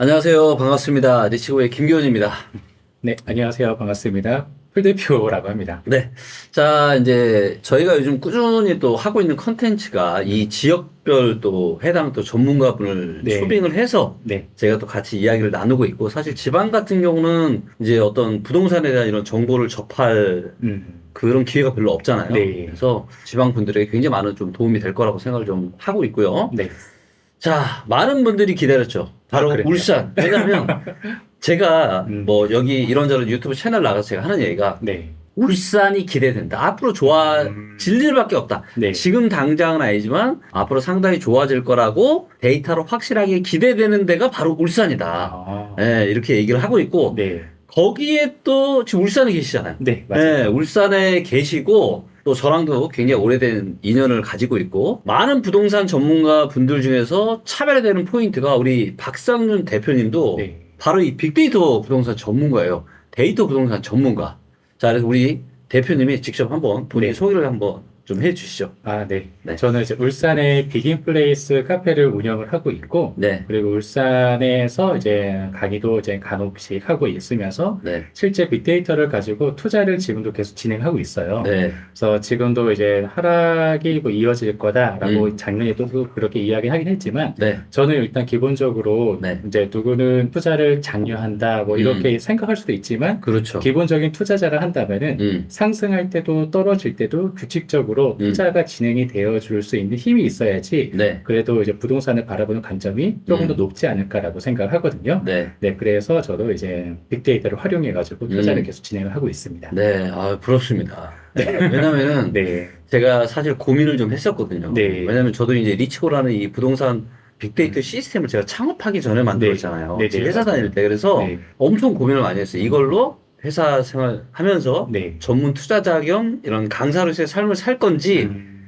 안녕하세요. 반갑습니다. 리치고의 김기원입니다. 네, 안녕하세요. 반갑습니다. 풀대표라고 합니다. 네. 자, 이제 저희가 요즘 꾸준히 또 하고 있는 컨텐츠가 이 지역 별 또 해당 또 전문가분을 네. 초빙을 해서 네, 제가 또 같이 이야기를 나누고 있고 사실 지방 같은 경우는 이제 어떤 부동산에 대한 이런 정보를 접할 음, 그런 기회가 별로 없잖아요. 네. 그래서 지방 분들에게 굉장히 많은 좀 도움이 될 거라고 생각을 좀 하고 있고요. 네, 자, 많은 분들이 기다렸죠. 바로 아? 울산. 왜냐면 제가 음. 뭐 여기 이런저런 유튜브 채널 나가서 제가 하는 얘기가 네, 울산이 기대된다. 앞으로 좋아질 일밖에 없다. 네, 지금 당장은 아니지만 앞으로 상당히 좋아질 거라고 데이터로 확실하게 기대되는 데가 바로 울산이다. 아, 네, 이렇게 얘기를 하고 있고 네, 거기에 또 지금 울산에 계시잖아요. 네, 맞아요. 네, 울산에 계시고 또 저랑도 굉장히 오래된 인연을 가지고 있고 많은 부동산 전문가 분들 중에서 차별화되는 포인트가 우리 박상윤 대표님도 네, 바로 이 빅데이터 부동산 전문가예요. 데이터 부동산 전문가. 자, 그래서 우리 대표님이 직접 한번 본인 네. 소개를 한번 좀 해주시죠. 아, 네. 네. 저는 이제 울산에 비긴플레이스 카페를 운영을 하고 있고, 네, 그리고 울산에서 이제 강의도 이제 간혹씩 하고 있으면서 네, 실제 빅데이터를 가지고 투자를 지금도 계속 진행하고 있어요. 네, 그래서 지금도 이제 하락이 뭐 이어질 거다라고 음. 작년에도 그렇게 이야기하긴 했지만 네, 저는 일단 기본적으로 네. 이제 누구는 투자를 장려한다 뭐 이렇게 음. 생각할 수도 있지만 그렇죠. 기본적인 투자자를 한다면은 음, 상승할 때도 떨어질 때도 규칙적으로 음. 투자가 진행이 되어 줄 수 있는 힘이 있어야지 네, 그래도 이제 부동산을 바라보는 관점이 조금 음. 더 높지 않을까라고 생각을 하거든요. 네, 네, 그래서 저도 이제 빅데이터를 활용해 가지고 투자를 음. 계속 진행을 하고 있습니다. 네, 아, 부럽습니다. 왜냐면은 네. 제가 사실 고민을 좀 했었거든요. 네. 왜냐면 저도 이제 리치고라는 이 부동산 빅데이터 시스템을 제가 창업하기 전에 만들었잖아요. 네, 네, 제 네, 회사. 다닐 때. 그래서 네. 엄청 고민을 많이 했어요. 이걸로 회사 생활 하면서 네. 전문 투자자 겸 이런 강사로서의 삶을 살 건지 음.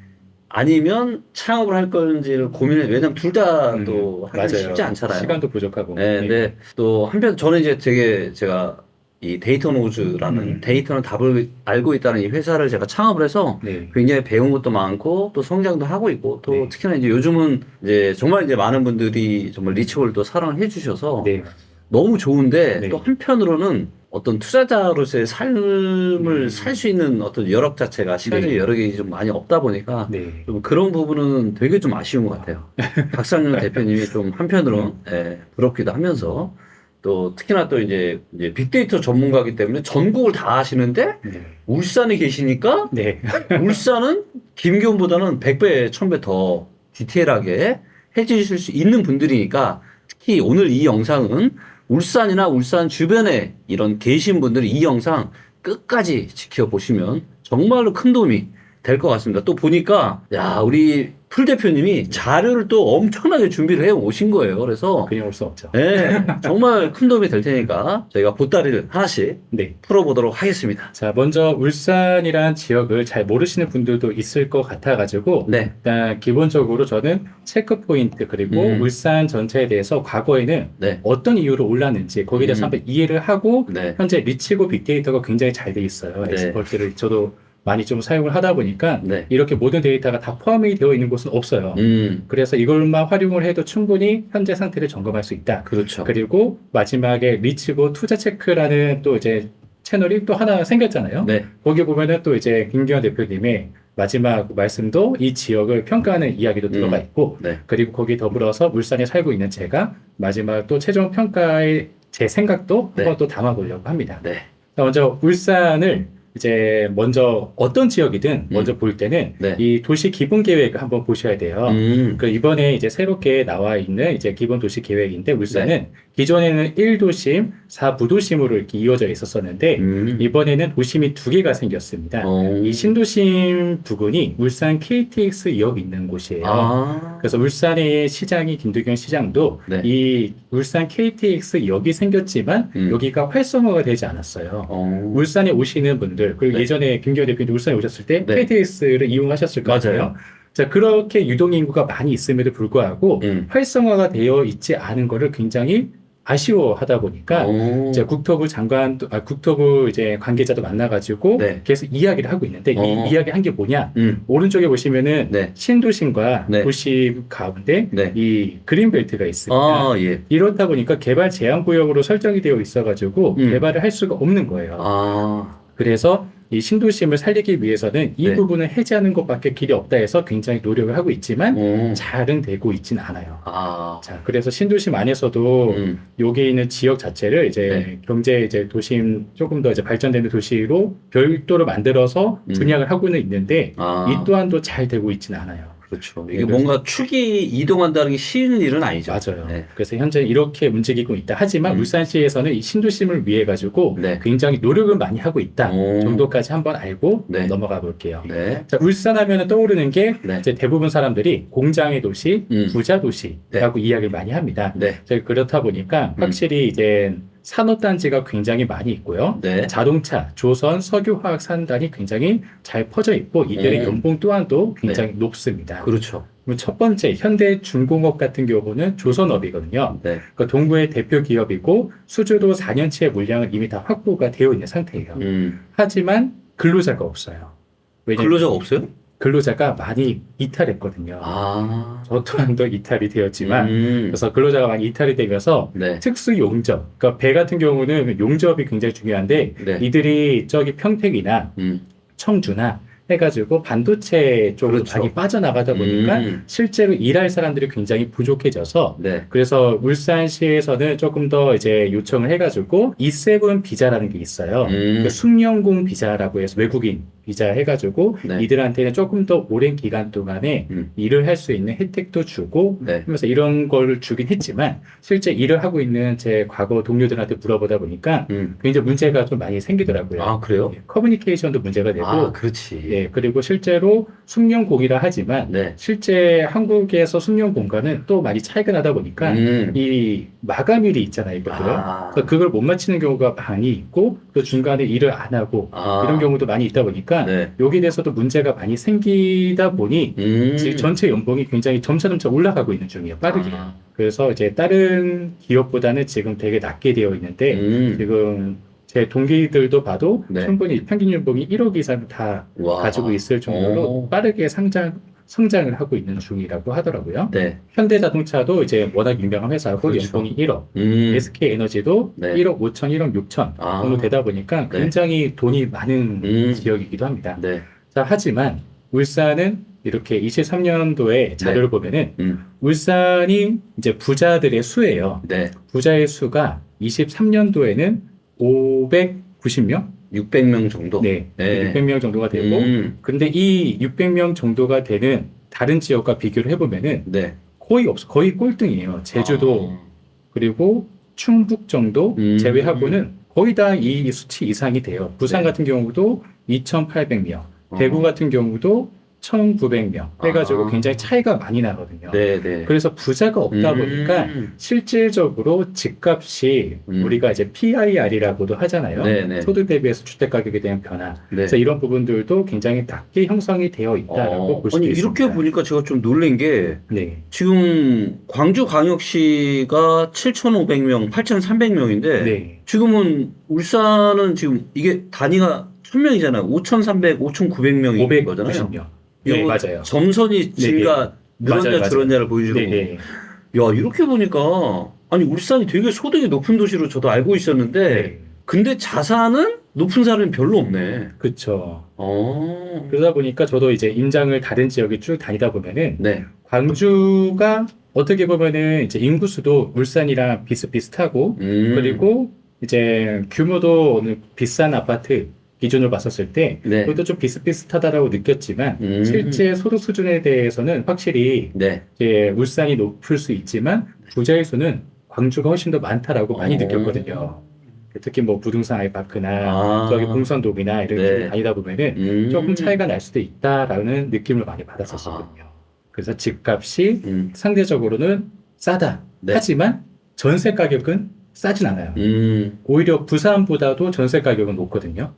아니면 창업을 할 건지를 고민해. 왜냐면 둘 다도 음, 하기 맞아요. 쉽지 않잖아요. 시간도 부족하고. 네, 근데 또 한편 저는 이제 되게 제가 이 데이터 노즈라는 음. 데이터는 답을 알고 있다는 이 회사를 제가 창업을 해서 네. 굉장히 배운 것도 많고 또 성장도 하고 있고 또 네. 특히나 이제 요즘은 이제 정말 이제 많은 분들이 정말 리치볼을 또 사랑을 해주셔서 네. 너무 좋은데 네. 또 한편으로는 어떤 투자자로서의 삶을 음. 살수 있는 어떤 여력 자체가 시간적인 네. 여력이 좀 많이 없다 보니까 네. 좀 그런 부분은 되게 좀 아쉬운 것 같아요. 박상현 대표님이 좀 한편으로 예, 부럽기도 하면서 또 특히나 또 이제, 이제 빅데이터 전문가이기 때문에 전국을 다 아시는데 네. 울산에 계시니까 네. 울산은 김기훈보다는 100배, 1000배 더 디테일하게 해주실 수 있는 분들이니까 특히 오늘 이 영상은 울산이나 울산 주변에 이런 계신 분들이 이 영상 끝까지 지켜보시면 정말로 큰 도움이 될 것 같습니다. 또 보니까 야 우리 풀 대표님이 자료를 또 엄청나게 준비를 해 오신 거예요. 그래서 그냥 올 수 없죠. 네, 정말 큰 도움이 될 테니까 저희가 보따리를 하나씩 네. 풀어보도록 하겠습니다. 자, 먼저 울산이란 지역을 잘 모르시는 분들도 있을 것 같아가지고 네, 일단 기본적으로 저는 체크 포인트 그리고 음. 울산 전체에 대해서 과거에는 네, 어떤 이유로 올랐는지 거기에 대해서 음. 한번 이해를 하고 네, 현재 리치고 빅데이터가 굉장히 잘 돼 있어요. 네. 엑스퍼트를 저도 많이 좀 사용을 하다 보니까 네. 이렇게 모든 데이터가 다 포함이 되어 있는 곳은 없어요. 음, 그래서 이걸만 활용을 해도 충분히 현재 상태를 점검할 수 있다. 그렇죠. 그리고 마지막에 리치고 투자 체크라는 또 이제 채널이 또 하나 생겼잖아요. 네, 거기 보면은 또 이제 김기현 대표님의 마지막 말씀도 이 지역을 평가하는 이야기도 음. 들어가 있고 네, 그리고 거기 더불어서 울산에 살고 있는 제가 마지막 또 최종 평가의 제 생각도 네. 한번 또 담아보려고 합니다. 네, 자, 먼저 울산을 이제 먼저 어떤 지역이든 먼저 볼 때는 네. 이 도시 기본 계획을 한번 보셔야 돼요. 음, 그 이번에 이제 새롭게 나와 있는 이제 기본 도시 계획인데 울산은 네. 기존에는 1도심, 4부도심으로 이렇게 이어져 있었었는데 음, 이번에는 도심이 두 개가 생겼습니다. 어. 이 신도심 부근이 울산 KTX역 있는 곳이에요. 아, 그래서 울산의 시장이 김두경 시장도 네. 이 울산 KTX역이 생겼지만 음. 여기가 활성화가 되지 않았어요. 어. 울산에 오시는 분들 그리고 네. 예전에 김기현 대표님 울산에 오셨을 때 네. KTX를 이용하셨을 거 맞아요. 같아요. 자 그렇게 유동 인구가 많이 있음에도 불구하고 음, 활성화가 되어 있지 않은 거를 굉장히 아쉬워하다 보니까 오. 이제 국토부 장관, 아, 국토부 이제 관계자도 만나가지고 네. 계속 이야기를 하고 있는데 어. 이 이야기 한 게 뭐냐? 음. 오른쪽에 보시면은 네. 신도심과 네. 도시 가운데 네. 이 그린벨트가 있습니다. 아, 예. 이렇다 보니까 개발 제한 구역으로 설정이 되어 있어가지고 음. 개발을 할 수가 없는 거예요. 아. 그래서 이 신도심을 살리기 위해서는 이 네. 부분을 해제하는 것밖에 길이 없다 해서 굉장히 노력을 하고 있지만 오. 잘은 되고 있진 않아요. 아. 자, 그래서 신도심 안에서도 음. 여기 있는 지역 자체를 이제 네. 경제 이제 도심 조금 더 이제 발전되는 도시로 별도로 만들어서 음. 분양을 하고는 있는데 아. 이 또한도 잘 되고 있지는 않아요. 그렇죠. 네, 이게 그래서- 뭔가 축이 이동한다는 게 쉬운 일은 아니죠. 맞아요. 네. 그래서 현재 이렇게 움직이고 있다. 하지만 음. 울산시에서는 이 신도심을 위해 가지고 네. 굉장히 노력을 많이 하고 있다 오. 정도까지 한번 알고 네. 넘어가 볼게요. 네. 자, 울산 하면 떠오르는 게 네. 이제 대부분 사람들이 공장의 도시, 음. 부자 도시라고 이야기를 많이 합니다. 네. 자, 그렇다 보니까 음. 확실히 이제 산업단지가 굉장히 많이 있고요. 네. 자동차, 조선, 석유화학 산단이 굉장히 잘 퍼져 있고 이들의 음. 연봉 또한도 굉장히 높습니다. 그렇죠. 그럼 첫 번째 현대 중공업 같은 경우는 조선업이거든요. 네. 그 동구의 대표 기업이고 수주도 4년치의 물량은 이미 다 확보가 되어 있는 상태예요. 음. 하지만 근로자가 없어요. 왜냐면 근로자가 없어요? 근로자가 많이 이탈했거든요. 아. 저 또한도 이탈이 되었지만 음. 그래서 근로자가 많이 이탈이 되면서 네. 특수 용접, 그러니까 배 같은 경우는 용접이 굉장히 중요한데 네. 이들이 저기 평택이나 음. 청주나 해가지고 반도체 쪽으로 그렇죠. 많이 빠져나가다 보니까 음. 실제로 일할 사람들이 굉장히 부족해져서 네. 그래서 울산시에서는 조금 더 이제 요청을 해가지고 E7 비자라는 게 있어요. 음. 그 숙련공 비자라고 해서 외국인 비자 해가지고 네. 이들한테는 조금 더 오랜 기간 동안에 음. 일을 할 수 있는 혜택도 주고 네. 하면서 이런 걸 주긴 했지만 실제 일을 하고 있는 제 과거 동료들한테 물어보다 보니까 음. 굉장히 문제가 좀 많이 생기더라고요. 아, 그래요? 예, 커뮤니케이션도 문제가 되고 아, 그렇지. 예, 그리고 실제로 숙련공이라 하지만 네. 실제 한국에서 숙련공과는 또 많이 차이가 나다 보니까 음. 이 마감일이 있잖아요, 이것들. 아. 그래서 그걸 못 맞추는 경우가 많이 있고 또 중간에 일을 안 하고 아. 이런 경우도 많이 있다 보니까 네. 여기에 대해서도 문제가 많이 생기다 보니 음. 지금 전체 연봉이 굉장히 점차점차 올라가고 있는 중이에요, 빠르게. 아. 그래서 이제 다른 기업보다는 지금 되게 낮게 되어 있는데 음. 지금 제 동기들도 봐도 네. 충분히 평균 연봉이 1억 이상 다 와. 가지고 있을 정도로 오. 빠르게 상장 성장을 하고 있는 중이라고 하더라고요. 네. 현대자동차도 이제 워낙 유명한 회사고 그렇죠. 연봉이 1억, 음. SK 에너지도 네. 1억 5천, 1억 6천 아. 정도 되다 보니까 네. 굉장히 돈이 많은 음. 지역이기도 합니다. 네. 자, 하지만 울산은 이렇게 23년도에 자료를 보면은 음. 울산이 이제 부자들의 수예요. 네. 부자의 수가 23년도에는 590명? 600명 정도. 네, 네. 600명 정도가 되고 음. 근데 이 600명 정도가 되는 다른 지역과 비교를 해보면은 네. 거의 없어 거의 꼴등이에요. 제주도 아. 그리고 충북 정도 음. 제외하고는 거의 다 이 수치 이상이 돼요. 부산 네. 같은 경우도 2,800명, 어. 대구 같은 경우도 1,900명 해가지고 아. 굉장히 차이가 많이 나거든요. 네, 네. 그래서 부자가 없다 음. 보니까 실질적으로 집값이 음. 우리가 이제 PIR이라고도 하잖아요. 네, 네. 소득 대비해서 주택 가격에 대한 변화. 네. 그래서 이런 부분들도 굉장히 낮게 형성이 되어 있다라고 어, 볼 수도 아니, 있습니다. 이렇게 보니까 제가 좀 놀란 게 네, 지금 광주광역시가 7,500명, 8,300명인데 네, 지금은 울산은 지금 이게 단위가 1000명이잖아요. 5,300, 5,900명인 거잖아요. 590명. 네, 맞아요. 점선이 증가 늘었냐 맞아요, 맞아요. 줄었냐를 보여주는 네, 거. 네, 야 이렇게 보니까 아니 울산이 되게 소득이 높은 도시로 저도 알고 있었는데 네, 근데 자산은 높은 사람이 별로 없네. 그렇죠. 어. 그러다 보니까 저도 이제 임장을 다른 지역에 쭉 다니다 보면은 네. 광주가 어떻게 보면은 이제 인구수도 울산이랑 비슷비슷하고 음. 그리고 이제 규모도 어느 비싼 아파트 기준으로 봤었을 때 네. 그것도 좀 비슷비슷하다라고 느꼈지만 음. 실제 소득 수준에 대해서는 확실히 네. 이제 울산이 높을 수 있지만 부자의 수는 광주가 훨씬 더 많다라고 많이 어. 느꼈거든요. 특히 뭐 부동산 아이파크나 아. 저기 봉선동이나 이런 네. 데 다니다 보면은 음. 조금 차이가 날 수도 있다라는 느낌을 많이 받았었거든요. 그래서 집값이 음. 상대적으로는 싸다. 네. 하지만 전세 가격은 싸진 않아요. 음. 오히려 부산보다도 전세 가격은 높거든요.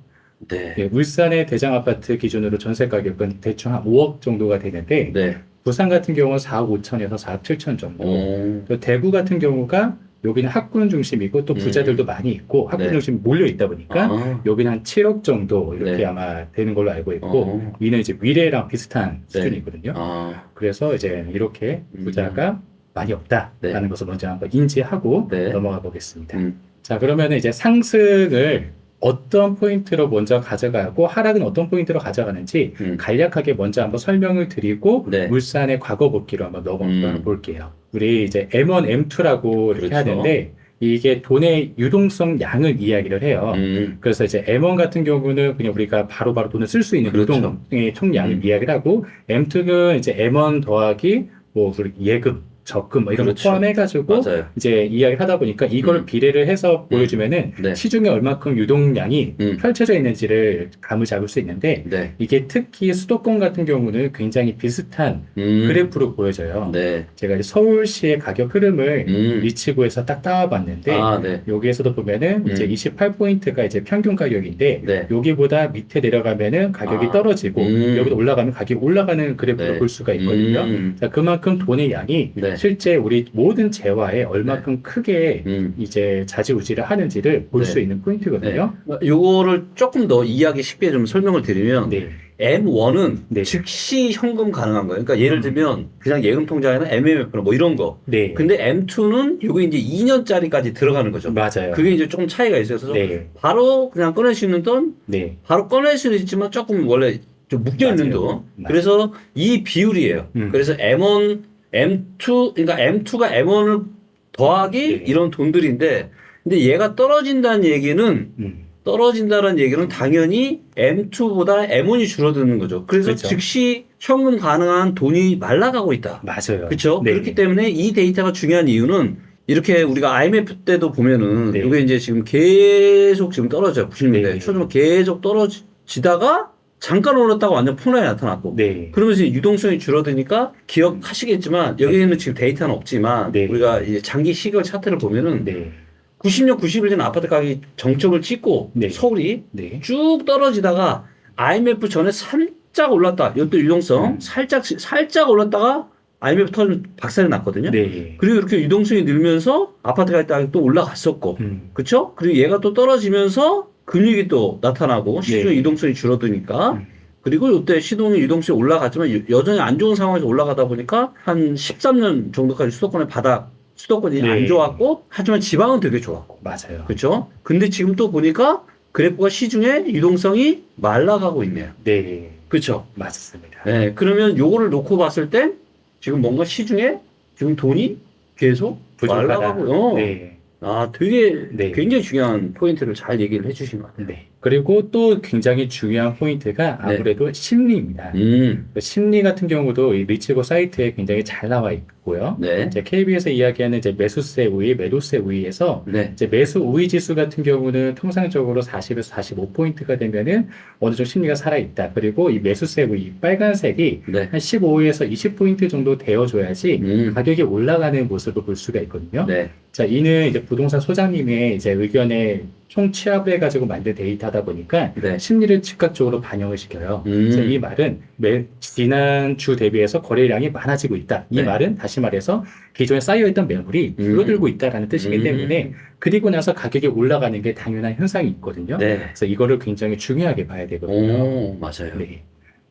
네. 예, 울산의 대장 아파트 기준으로 전세 가격은 대충 한 5억 정도가 되는데 네. 부산 같은 경우는 4억 5천에서 4억 7천 정도. 어. 또 대구 같은 경우가 여기는 학군 중심이고 또 음. 부자들도 많이 있고 학군 네. 중심 몰려 있다 보니까 아, 여기는 한 7억 정도 이렇게 네. 아마 되는 걸로 알고 있고 어. 위는 이제 미래랑 비슷한 네. 수준이거든요. 아, 그래서 이제 이렇게 음. 부자가 많이 없다라는 네. 것을 먼저 한번 인지하고 네. 넘어가 보겠습니다. 음, 자, 그러면 이제 상승을 어떤 포인트로 먼저 가져가고 하락은 어떤 포인트로 가져가는지 음. 간략하게 먼저 한번 설명을 드리고 네. 물산의 과거 복기로 한번 넘어가 음. 볼게요. 우리 이제 M1, M2라고 이렇게 그렇죠. 하는데 이게 돈의 유동성 양을 이야기를 해요. 음, 그래서 이제 M1 같은 경우는 그냥 우리가 바로바로 돈을 쓸 수 있는 그렇죠. 유동의 총량을 음. 이야기를 하고 M2는 이제 M1 더하기 뭐 예금, 적금 뭐 이런 그렇죠. 거 포함해가지고 맞아요. 이제 이야기를 하다 보니까 이걸 음. 비례를 해서 보여주면은 네. 시중에 얼마큼 유동량이 음. 펼쳐져 있는지를 감을 잡을 수 있는데 네. 이게 특히 수도권 같은 경우는 굉장히 비슷한 음, 그래프로 보여져요. 네. 제가 이제 서울시의 가격 흐름을 음. 리치고에서 딱 따와봤는데 아, 네. 여기에서도 보면은 이제 음. 28포인트가 이제 평균 가격인데 네. 여기보다 밑에 내려가면은 가격이 아. 떨어지고 음. 여기도 올라가면 가격이 올라가는 그래프를 네. 볼 수가 있거든요. 음, 자, 그만큼 돈의 양이 네. 실제 우리 모든 재화에 얼마큼 크게 음. 이제 자지우지를 하는지를 볼 네. 수 있는 포인트거든요. 요거를 조금 더 이해하기 쉽게 좀 설명을 드리면 네. M1은 네. 즉시 현금 가능한 거예요. 그러니까 예를 음. 들면 그냥 예금 통장이나 MMF나 뭐 이런 거. 네. 근데 M2는 요게 이제 2년짜리까지 들어가는 거죠. 맞아요. 그게 이제 조금 차이가 있어서 네. 바로 그냥 꺼낼 수 있는 돈, 네. 바로 꺼낼 수는 있지만 조금 원래 좀 묶여 있는. 돈. 맞아요. 그래서 이 비율이에요. 음. 그래서 M1, M2, 그러니까 M2가 M1을 더하기 네. 이런 돈들인데, 근데 얘가 떨어진다는 얘기는 음. 떨어진다는 얘기는 당연히 M2보다 M1이 줄어드는 거죠. 그래서 그렇죠. 즉시 현금 가능한 돈이 말라가고 있다. 맞아요. 그렇죠? 네. 그렇기 때문에 이 데이터가 중요한 이유는 이렇게 우리가 IMF 때도 보면은 네. 이게 이제 지금 계속 지금 떨어져요. 90년대 네. 초중 계속 떨어지다가 잠깐 올랐다가 완전 폭락이 나타났고 네. 그러면서 유동성이 줄어드니까 기억하시겠지만 여기에는 지금 데이터는 없지만 네. 우리가 이제 장기 시കൾ 차트를 보면은 네. 90년 91년 아파트 가격이 정점을 찍고 네. 서울이 네. 쭉 떨어지다가 IMF 전에 살짝 올랐다. 이것도 유동성 음. 살짝 살짝 올랐다가 IMF 터지면 박살이 났거든요. 네. 그리고 이렇게 유동성이 늘면서 아파트 가격이 또 올라갔었고, 음. 그렇죠? 그리고 얘가 또 떨어지면서 금융이 또 나타나고 시중 네. 유동성이 줄어드니까 음. 그리고 이때 시동의 유동성이 올라갔지만 여- 여전히 안 좋은 상황에서 올라가다 보니까 한 13년 정도까지 수도권의 바닥 수도권이 네. 안 좋았고 하지만 지방은 되게 좋았고 맞아요. 그렇죠? 근데 지금 또 보니까 그래프가 시중에 유동성이 말라가고 있네요. 네. 그렇죠? 맞습니다. 네, 그러면 요거를 놓고 봤을 때 지금 뭔가 시중에 지금 돈이 계속 부족하다. 말라가고, 어. 네. 아, 되게 네. 굉장히 중요한 포인트를 잘 얘기를 해주신 것 같아요. 네. 그리고 또 굉장히 중요한 포인트가 네. 아무래도 심리입니다. 음, 그 심리 같은 경우도 이 리치고 사이트에 굉장히 잘 나와 있고요. 네, 이제 KB에서 이야기하는 이제 매수세 우위, 매도세 우위에서 네, 이제 매수 우위 지수 같은 경우는 통상적으로 40에서 45포인트가 되면은 어느 정도 심리가 살아 있다. 그리고 이 매수세 우위 빨간색이 네, 한 15에서 20포인트 정도 되어줘야지 음, 가격이 올라가는 모습을 볼 수가 있거든요. 네, 자, 이는 이제 부동산 소장님의 이제 의견에 총 취합을 해가지고 만든 데이터다 보니까 네, 심리를 즉각적으로 반영을 시켜요. 그래서 이 음, 말은 매, 지난 주 대비해서 거래량이 많아지고 있다. 이 네. 말은 다시 말해서 기존에 쌓여있던 매물이 음. 줄어들고 있다라는 뜻이기 음. 때문에 그리고 나서 가격이 올라가는 게 당연한 현상이 있거든요. 네, 그래서 이거를 굉장히 중요하게 봐야 되거든요. 오, 맞아요. 네.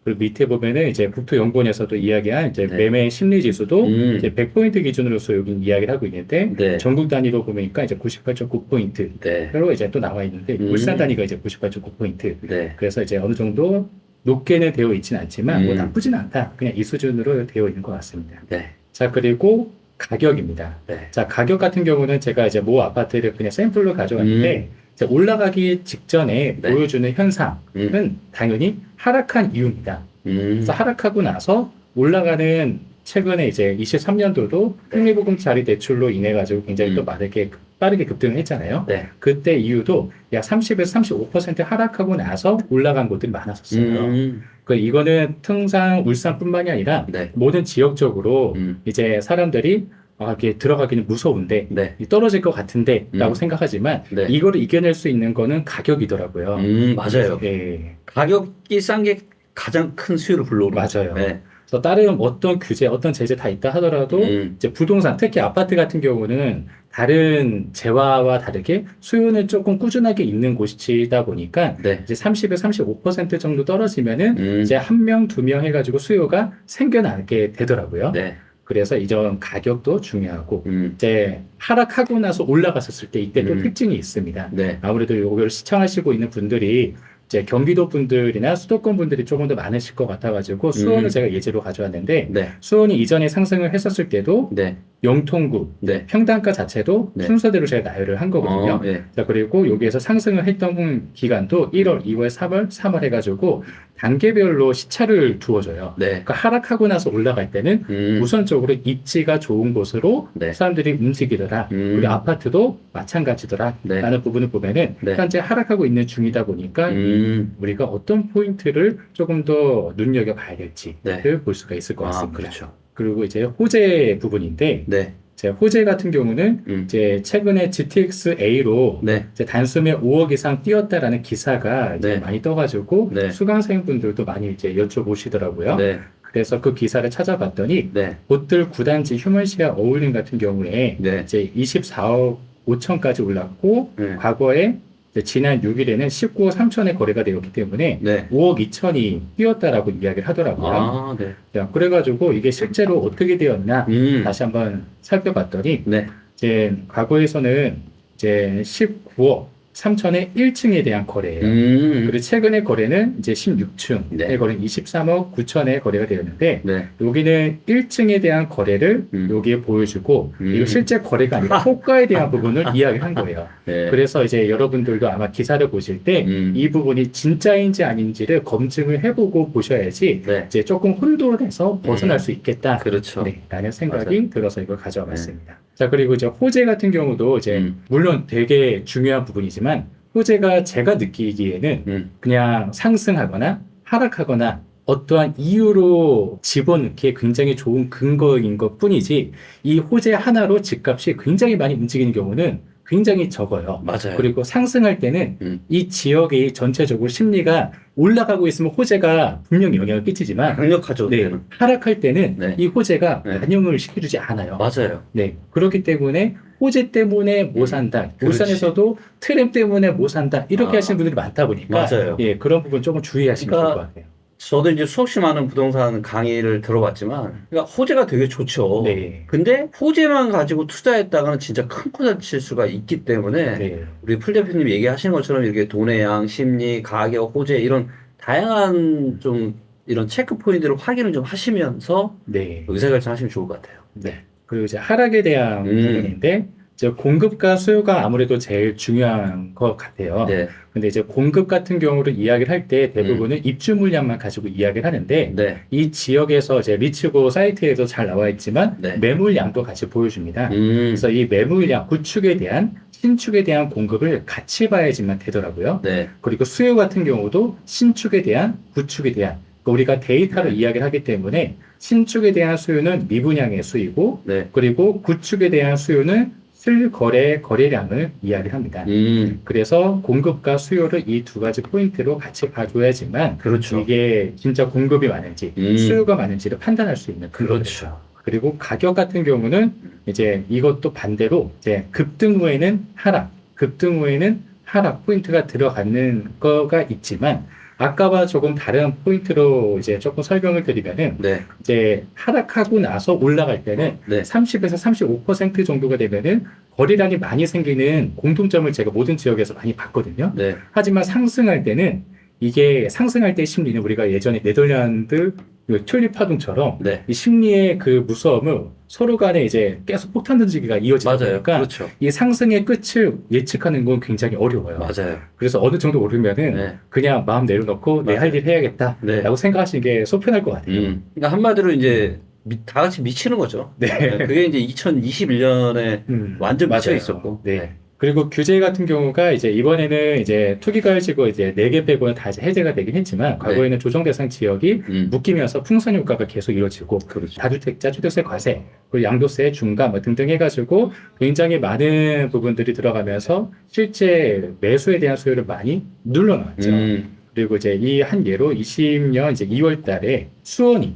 그리고 밑에 보면은 이제 국토연구원에서도 이야기한 이제 네. 매매 심리 지수도 음, 이제 100포인트 기준으로서 여기 이야기를 하고 있는데 네, 전국 단위로 보니까 이제 98.9포인트 네, 로 이제 또 나와 있는데 음. 울산 단위가 이제 98.9포인트. 네, 그래서 이제 어느 정도 높게는 되어 있지는 않지만 뭐 음. 나쁘진 않다. 그냥 이 수준으로 되어 있는 것 같습니다. 네, 자 그리고 가격입니다. 네, 자 가격 같은 경우는 제가 이제 모 아파트를 그냥 샘플로 가져왔는데 이제 올라가기 직전에 네. 보여주는 현상은 음, 당연히 하락한 이유입니다. 음, 그래서 하락하고 나서 올라가는 최근에 이제 23년도도 네. 흥미보금 자리 대출로 인해 가지고 굉장히 음. 또 빠르게 빠르게 급등을 했잖아요. 네, 그때 이유도 약 30에서 35% 하락하고 나서 올라간 곳들이 많았었어요. 음, 그 이거는 통상 울산뿐만이 아니라 네, 모든 지역적으로 음, 이제 사람들이 아, 이게 들어가기는 무서운데 네, 이 떨어질 것 같은데라고 음. 생각하지만 네, 이거를 이겨낼 수 있는 거는 가격이더라고요. 음, 맞아요. 예, 가격이 싼 게 가장 큰 수요를 불러오는 맞아요. 네, 그래서 다른 어떤 규제, 어떤 제재 다 있다 하더라도 음. 이제 부동산, 특히 아파트 같은 경우는 다른 재화와 다르게 수요는 조금 꾸준하게 있는 곳이다 보니까 네. 이제 30에서 35% 정도 떨어지면은 음. 이제 한 명, 두 명 해가지고 수요가 생겨나게 되더라고요. 네. 그래서 이전 가격도 중요하고 음. 이제 하락하고 나서 올라갔었을 때 이때 또 음. 특징이 있습니다. 네. 아무래도 이걸 시청하시고 있는 분들이 이제 경기도 분들이나 수도권 분들이 조금 더 많으실 것 같아가지고 수원을 음. 제가 예제로 가져왔는데 네. 수원이 이전에 상승을 했었을 때도 네. 영통구 네. 평단가 자체도 네. 순서대로 제가 나열을 한 거거든요. 어, 예. 자, 그리고 여기에서 상승을 했던 기간도 1월, 2월, 3월, 3월 해가지고 단계별로 시차를 두어줘요. 네. 그러니까 하락하고 나서 올라갈 때는 음. 우선적으로 입지가 좋은 곳으로 네. 사람들이 움직이더라. 음. 그리고 아파트도 마찬가지더라. 네. 라는 부분을 보면은 네. 현재 하락하고 있는 중이다 보니까 음. 우리가 어떤 포인트를 조금 더 눈여겨 봐야 될지를 네. 볼 수가 있을 것 아, 같습니다. 그렇죠. 그리고 이제 호재 부분인데 네. 제 호재 같은 경우는 음. 이제 최근에 GTX A로 네. 이제 단숨에 5억 이상 뛰었다라는 기사가 이제 네. 많이 떠가지고 네. 수강생분들도 많이 이제 여쭤보시더라고요. 네. 그래서 그 기사를 찾아봤더니 네. 보틀 9단지 휴먼시아 어울림 같은 경우에 네. 이제 24억 5천까지 올랐고 네. 과거에 지난 6일에는 19억 3천에 거래가 되었기 때문에 네. 5억 2천이 뛰었다라고 이야기를 하더라고요. 아, 네. 자, 그래가지고 이게 실제로 어떻게 되었나 음. 다시 한번 살펴봤더니 네. 이제 과거에서는 이제 19억 3천의 1층에 대한 거래예요. 음. 그리고 최근의 거래는 이제 16층의 네. 거래는 23억 9천의 거래가 되었는데 네. 여기는 1층에 대한 거래를 음. 여기에 보여주고 음. 이거 실제 거래가 아니라 호가에 대한 부분을 이야기한 거예요. 네. 그래서 이제 여러분들도 아마 기사를 보실 때이 음. 부분이 진짜인지 아닌지를 검증을 해보고 보셔야지 네. 이제 조금 혼돈에서 벗어날 수 있겠다. 그렇죠. 네, 라는 생각이 들어서 이걸 가져와봤습니다. 자, 그리고 이제 호재 같은 경우도 이제 음. 물론 되게 중요한 부분이지만 호재가 제가 느끼기에는 음. 그냥 상승하거나 하락하거나 어떠한 이유로 집어넣기에 굉장히 좋은 근거인 것 뿐이지 이 호재 하나로 집값이 굉장히 많이 움직이는 경우는 굉장히 적어요. 맞아요. 그리고 상승할 때는 음. 이 지역의 전체적으로 심리가 올라가고 있으면 호재가 분명히 영향을 끼치지만 강력하죠. 네, 그때는. 하락할 때는 네. 이 호재가 네. 반영을 시켜주지 않아요. 맞아요. 네, 그렇기 때문에 호재 때문에 못 음, 산다. 그렇지. 울산에서도 트램 때문에 못 산다. 이렇게 아, 하시는 분들이 많다 보니까 맞아요. 예, 그런 부분 조금 주의하시면 그러니까 좋을 것 같아요. 저도 이제 수없이 많은 부동산 강의를 들어봤지만, 그러니까 호재가 되게 좋죠. 네. 근데 호재만 가지고 투자했다가는 진짜 큰 코다 칠 수가 있기 때문에 네. 우리 풀 대표님 얘기하시는 것처럼 이렇게 돈의 양, 심리, 가격, 호재 이런 다양한 좀 이런 체크 포인트를 확인을 좀 하시면서 네. 의사결정 하시면 좋을 것 같아요. 네. 그리고 이제 하락에 대한 음. 부분인데 이제 공급과 수요가 아무래도 제일 중요한 것 같아요. 네, 근데 이제 공급 같은 경우를 이야기를 할 때 대부분은 입주 물량만 가지고 이야기를 하는데 네, 이 지역에서 이제 리츠고 사이트에도 잘 나와 있지만 네. 매물량도 같이 보여줍니다. 음, 그래서 이 매물량 구축에 대한 신축에 대한 공급을 같이 봐야지만 되더라고요. 네, 그리고 수요 같은 경우도 신축에 대한 구축에 대한 그러니까 우리가 데이터로 네. 이야기를 하기 때문에 신축에 대한 수요는 미분양의 수이고 네, 그리고 구축에 대한 수요는 실거래 거래량을 이야기를 합니다. 음, 그래서 공급과 수요를 이 두 가지 포인트로 같이 봐줘야지만 그렇죠. 이게 진짜 공급이 많은지 음. 수요가 많은지를 판단할 수 있는. 그렇죠. 그리고 가격 같은 경우는 이제 이것도 반대로 이제 급등 후에는 하락, 급등 후에는 하락 포인트가 들어가는 거가 있지만 아까와 조금 다른 포인트로 이제 조금 설명을 드리면은 네, 이제 하락하고 나서 올라갈 때는 네, 30에서 35% 정도가 되면은 거래량이 많이 생기는 공통점을 제가 모든 지역에서 많이 봤거든요. 네, 하지만 상승할 때는 이게 상승할 때 심리는 우리가 예전에 네덜란드 그 튤립 파동처럼 네, 이 심리의 그 무서움을 서로 간에 이제 계속 폭탄 던지기가 이어지다 맞아요. 보니까 그렇죠. 이 상승의 끝을 예측하는 건 굉장히 어려워요. 맞아요. 그래서 어느 정도 오르면은 네, 그냥 마음 내려놓고 내. 할 일 해야겠다라고 네. 생각하시는 게 소편할 것 같아요. 음. 그러니까 한마디로 이제 미- 다 같이 미치는 거죠. 네. 네, 그게 이제 2021년에 음, 완전 미쳐 맞아요. 있었고. 네. 그리고 규제 같은 경우가 이제 이번에는 이제 투기가열지구 이제 4개 빼고는 다 이제 해제가 되긴 했지만 과거에는 조정 대상 지역이 음, 묶이면서 풍선 효과가 계속 이루어지고 그렇죠. 다주택자 취득세 과세 그리고 양도세 중감 뭐 등등 해가지고 굉장히 많은 부분들이 들어가면서 실제 매수에 대한 수요를 많이 눌러놨죠. 음, 그리고 이제 이 한 예로 20년 이제 2월 달에 수원이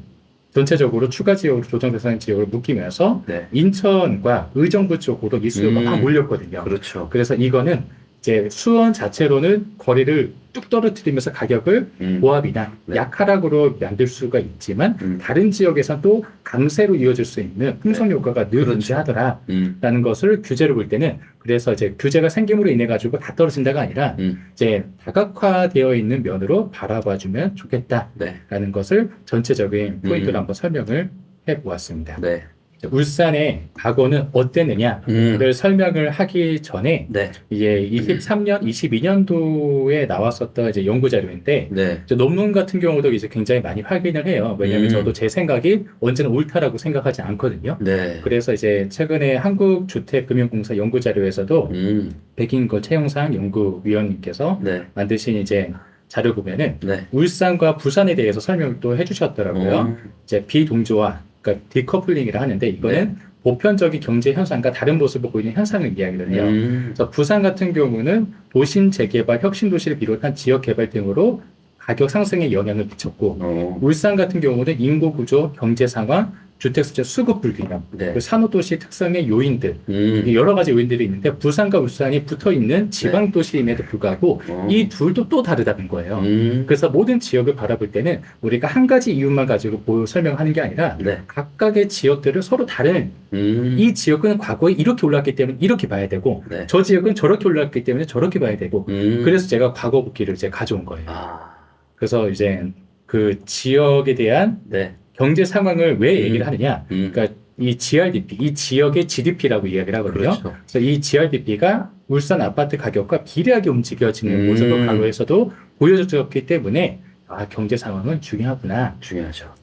전체적으로 추가 지역으로 조정 대상 지역을 묶이면서 네. 인천과 의정부 쪽으로 이 수요가 음. 막 몰렸거든요. 그렇죠. 그래서 이거는 이제 수원 자체로는 거리를 뚝 떨어뜨리면서 가격을 음. 보합이나 네. 약하락으로 만들 수가 있지만 음. 다른 지역에선 또 강세로 이어질 수 있는 풍선 효과가 늘 그렇죠. 존재하더라. 음. 라는 것을 규제를 볼 때는 그래서 이제 규제가 생김으로 인해 가지고 다 떨어진다가 아니라 음. 이제 다각화되어 있는 면으로 바라봐주면 좋겠다라는 네. 것을 전체적인 포인트로 음. 한번 설명을 해보았습니다. 네. 이제 울산의 과거는 어땠느냐를 음. 설명을 하기 전에 네. 이게 23년, 22년도에 나왔었던 이제 연구 자료인데 네. 이제 논문 같은 경우도 이제 굉장히 많이 확인을 해요. 왜냐하면 음. 저도 제 생각이 언제나 옳다라고 생각하지 않거든요. 네. 그래서 이제 최근에 한국주택금융공사 연구 자료에서도 음. 백인걸 최영상 연구위원님께서 네. 만드신 이제 자료 보면은 네. 울산과 부산에 대해서 설명을 또 해주셨더라고요. 음. 이제 비동조화, 그러니까 디커플링이라 하는데 이거는 보편적인 경제 현상과 다른 모습을 보이는 현상을 이야기를 해요. 음. 그래서 부산 같은 경우는 도심 재개발, 혁신 도시를 비롯한 지역 개발 등으로 가격 상승에 영향을 미쳤고 어. 울산 같은 경우는 인구 구조, 경제 상황, 주택 수요 수급 불균형, 네. 그리고 산업도시 특성의 요인들 음. 여러 가지 요인들이 있는데 부산과 울산이 붙어 있는 지방 도시임에도 불구하고 어. 이 둘도 또 다르다는 거예요. 음. 그래서 모든 지역을 바라볼 때는 우리가 한 가지 이유만 가지고 보- 설명하는 게 아니라 네. 각각의 지역들을 서로 다른 음. 이 지역은 과거에 이렇게 올랐기 때문에 이렇게 봐야 되고 네. 저 지역은 저렇게 올랐기 때문에 저렇게 봐야 되고 음. 그래서 제가 과거 복기를 이제 가져온 거예요. 아. 그래서 이제 그 지역에 대한 네. 경제 상황을 왜 얘기를 음. 하느냐? 음. 그러니까 이 GRDP, 이 지역의 GDP라고 이야기를 하거든요. 그렇죠. 그래서 이 GRDP가 울산 아파트 가격과 비례하게 움직여지는 음. 모습을 과거에서도 보여줬기 때문에 아 경제 상황은 중요하구나. 중요하죠.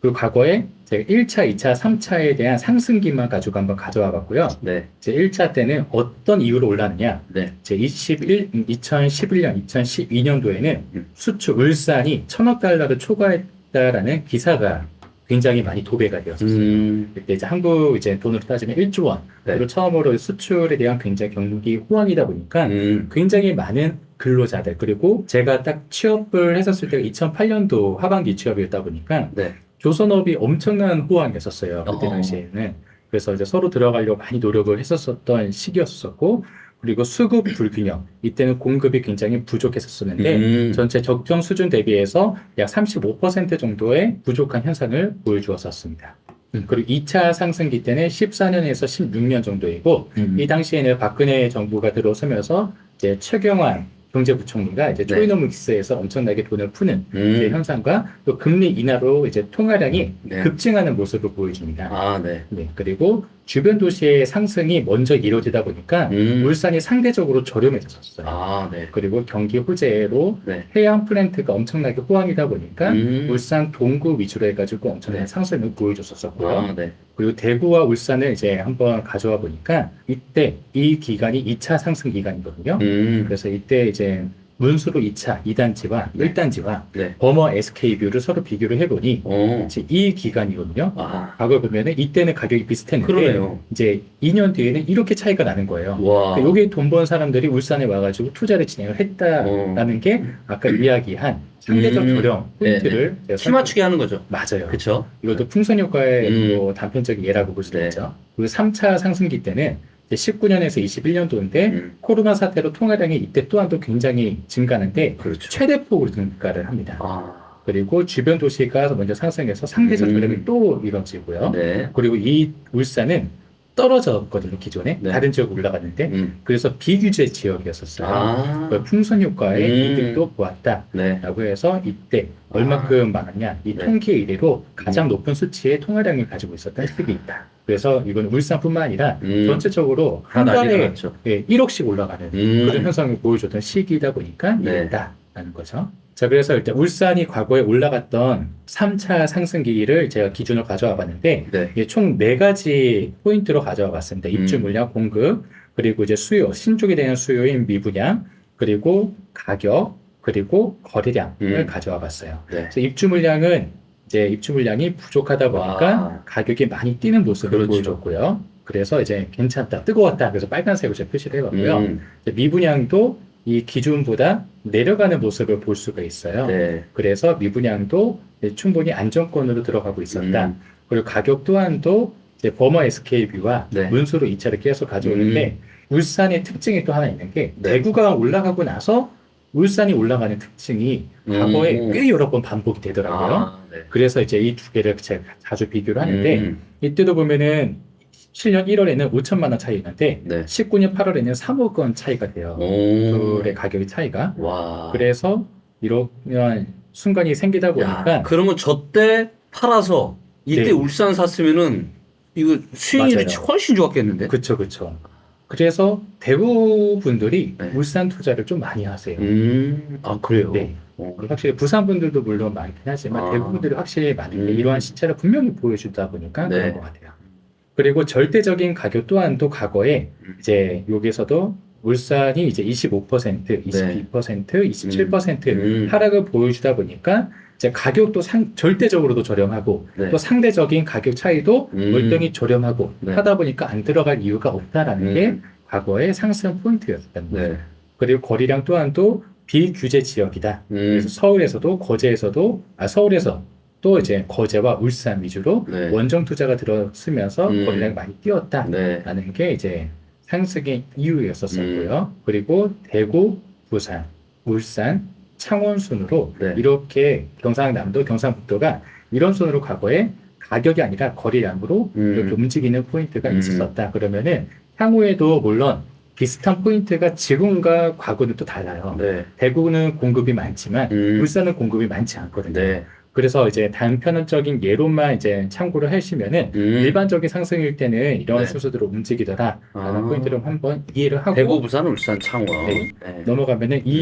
그리고 과거에 제가 1차, 2차, 3차에 대한 상승기만 가지고 한번 가져와 봤고요. 네. 제 1차 때는 어떤 이유로 올랐느냐? 네. 제 21, 2011년, 2012년도에는 음. 수출 울산이 천억 달러를 초과했 다라는 기사가 굉장히 많이 도배가 되었었어요. 음. 그때 이제 한국 이제 돈으로 따지면 1조 원. 네. 그리고 처음으로 수출에 대한 굉장히 경기 호황이다 보니까 음. 굉장히 많은 근로자들 그리고 제가 딱 취업을 했었을 때가 2008년도 하반기 취업이었다 보니까 네. 조선업이 엄청난 호황이었었어요. 그때 어. 당시에는. 그래서 이제 서로 들어가려고 많이 노력을 했었었던 시기였었고 그리고 수급 불균형 이때는 공급이 굉장히 부족했었었는데 음. 전체 적정 수준 대비해서 약 35% 정도의 부족한 현상을 보여주었었습니다. 음, 그리고 2차 상승기 때는 14년에서 16년 정도이고 음. 이 당시에는 박근혜 정부가 들어서면서 이제 최경환 경제부총리가 이제 네. 초이노믹스에서 엄청나게 돈을 푸는 음. 현상과 또 금리 인하로 이제 통화량이 네. 급증하는 모습을 보여줍니다. 아, 네. 네, 그리고 주변 도시의 상승이 먼저 이루어지다 보니까 음. 울산이 상대적으로 저렴해졌었어요. 아, 네. 그리고 경기 호재로 네. 해양 플랜트가 엄청나게 호황이다 보니까 음. 울산 동구 위주로 해가지고 엄청난 네. 상승을 보여줬었었고요. 아, 네. 그리고 대구와 울산을 이제 한번 가져와 보니까 이때 이 기간이 2차 상승 기간이거든요. 음. 그래서 이때 이제 문수로 2차 2단지와 네. 1단지와 네. 버머 SK뷰를 서로 비교를 해보니 어. 이제 이 기간이거든요. 아, 과거 보면은 이때는 가격이 비슷했는데 그러네요. 이제 2년 뒤에는 이렇게 차이가 나는 거예요. 와. 그러니까 여기 돈번 사람들이 울산에 와가지고 투자를 진행을 했다라는 게 아까 이야기한 상대적 음. 조정 포인트를 제가 키 맞추게 하는 거죠. 맞아요. 그쵸? 이것도 풍선 효과의 음. 뭐 단편적인 예라고 볼 수도 네. 있죠. 그리고 3차 상승기 때는 19년에서 21년도인데 음. 코로나 사태로 통화량이 이때 또한 또 굉장히 증가하는데 그렇죠. 최대 폭으로 증가를 합니다. 아, 그리고 주변 도시가 먼저 상승해서 상대적 음. 조정이 또 이루어지고요. 네. 그리고 이 울산은 떨어졌거든요 기존에 네. 다른 지역 올라갔는데 음. 그래서 비규제 지역이었었어요. 아, 그 풍선 효과의 음. 이득도 보았다라고 네. 해서 이때 얼마큼 많았냐 이 네. 통계 이래로 가장 높은 수치의 통화량을 가지고 있었던 시기 있다. 그래서 이건 울산뿐만 아니라 음. 전체적으로 다한 달에. 예, 1억씩 올라가는 음. 그런 현상을 보여줬던 시기이다 보니까 네. 이랬다라는 거죠. 자, 그래서 일단 울산이 과거에 올라갔던 3차 상승기를 제가 기준으로 가져와 봤는데, 네. 이게 총네 가지 포인트로 가져와 봤습니다. 입주 음. 물량, 공급, 그리고 이제 수요, 신축에 대한 수요인 미분양, 그리고 가격, 그리고 거래량을 음. 가져와 봤어요. 네. 그래서 입주 물량은 이제 입주 물량이 부족하다 보니까 와. 가격이 많이 뛰는 모습을 그렇죠. 보여줬고요. 그래서 이제 괜찮다, 뜨거웠다. 그래서 빨간색으로 제가 표시를 해봤고요. 음. 미분양도 이 기준보다 내려가는 모습을 볼 수가 있어요. 네. 그래서 미분양도 충분히 안정권으로 들어가고 있었다. 음. 그리고 가격 또한도 이제 버머 SKB와 네. 문수로 이 차를 계속 가져오는데 울산의 특징이 또 하나 있는 게 네. 대구가 올라가고 나서 울산이 올라가는 특징이 과거에 음. 꽤 여러 번 반복이 되더라고요. 아, 네. 그래서 이제 이 두 개를 제가 자주 비교를 하는데 음. 이때도 보면은 17년 1월에는 5천만 원 차이였는데 네. 19년 8월에는 3억 원 차이가 돼요. 오. 둘의 가격의 차이가. 와. 그래서 이런 순간이 생기다 보니까 야, 그러면 저 때 팔아서 이때 네. 울산 샀으면은 이거 수익률이. 훨씬 좋았겠는데. 그쵸 그쵸. 그래서 대구 분들이 네. 울산 투자를 좀 많이 하세요. 음. 아 그래요. 네. 어. 확실히 부산 분들도 물론 많긴 하지만 아. 대구 분들이 확실히 많은 게 음. 이러한 시차를 분명히 보여주다 보니까 네. 그런 것 같아요. 그리고 절대적인 가격 또한도 과거에 음. 이제 여기서도 울산이 이제 25%, 22%, 27% 음. 하락을 보여주다 보니까 이제 가격도 상, 절대적으로도 저렴하고 네. 또 상대적인 가격 차이도 음. 월등히 저렴하고 네. 하다 보니까 안 들어갈 이유가 없다라는 게 음. 과거의 상승 포인트였다는 거죠. 네. 그리고 거리량 또한도 비규제 지역이다. 음. 그래서 서울에서도 거제에서도 아 서울에서 또 이제 거제와 울산 위주로 네. 원정 투자가 들어서면서 음. 거리량이 많이 뛰었다라는 네. 게 이제 상승의 이유였었었고요. 음. 그리고 대구, 부산, 울산, 창원 순으로 네. 이렇게 경상남도, 경상북도가 이런 순으로 과거에 가격이 아니라 거리량으로 음. 이렇게 움직이는 포인트가 음. 있었다. 그러면은 향후에도 물론 비슷한 포인트가 지금과 과거는 또 달라요. 네. 대구는 공급이 많지만 음. 울산은 공급이 많지 않거든요. 네. 그래서 이제 단편적인 예로만 이제 참고를 하시면은 음. 일반적인 상승일 때는 이런 네. 순서대로 움직이더라라는 아. 포인트를 한번 이해를 하고 대구, 부산, 울산, 창원. 네. 네. 넘어가면은 이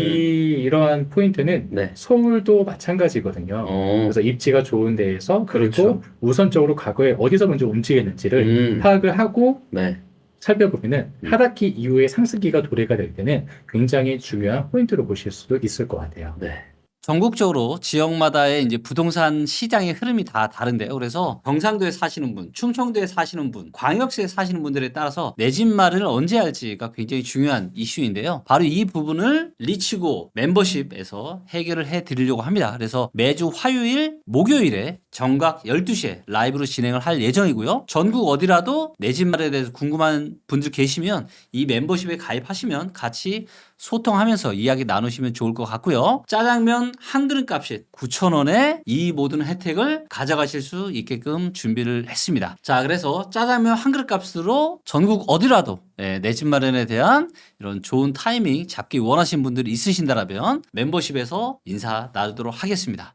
이러한 포인트는 네. 서울도 마찬가지거든요. 어. 그래서 입지가 좋은 데에서 그리고 그렇죠. 우선적으로 과거에 어디서 먼저 움직였는지를 음. 파악을 하고 네. 살펴보면은 음. 하락기 이후에 상승기가 도래가 될 때는 굉장히 중요한 포인트로 보실 수도 있을 것 같아요. 네. 전국적으로 지역마다의 이제 부동산 시장의 흐름이 다 다른데요. 그래서 경상도에 사시는 분, 충청도에 사시는 분, 광역시에 사시는 분들에 따라서 내 집 마련을 언제 할지가 굉장히 중요한 이슈인데요. 바로 이 부분을 리치고 멤버십에서 해결을 해 드리려고 합니다. 그래서 매주 화요일, 목요일에 정각 12시에 라이브로 진행을 할 예정이고요. 전국 어디라도 내 집 마련에 대해서 궁금한 분들 계시면 이 멤버십에 가입하시면 같이 소통하면서 이야기 나누시면 좋을 것 같고요. 짜장면 한 그릇 값이 9,000원에 이 모든 혜택을 가져가실 수 있게끔 준비를 했습니다. 자, 그래서 짜장면 한 그릇 값으로 전국 어디라도 예, 내집 마련에 대한 이런 좋은 타이밍 잡기 원하시는 분들이 있으신다라면 멤버십에서 인사 나누도록 하겠습니다.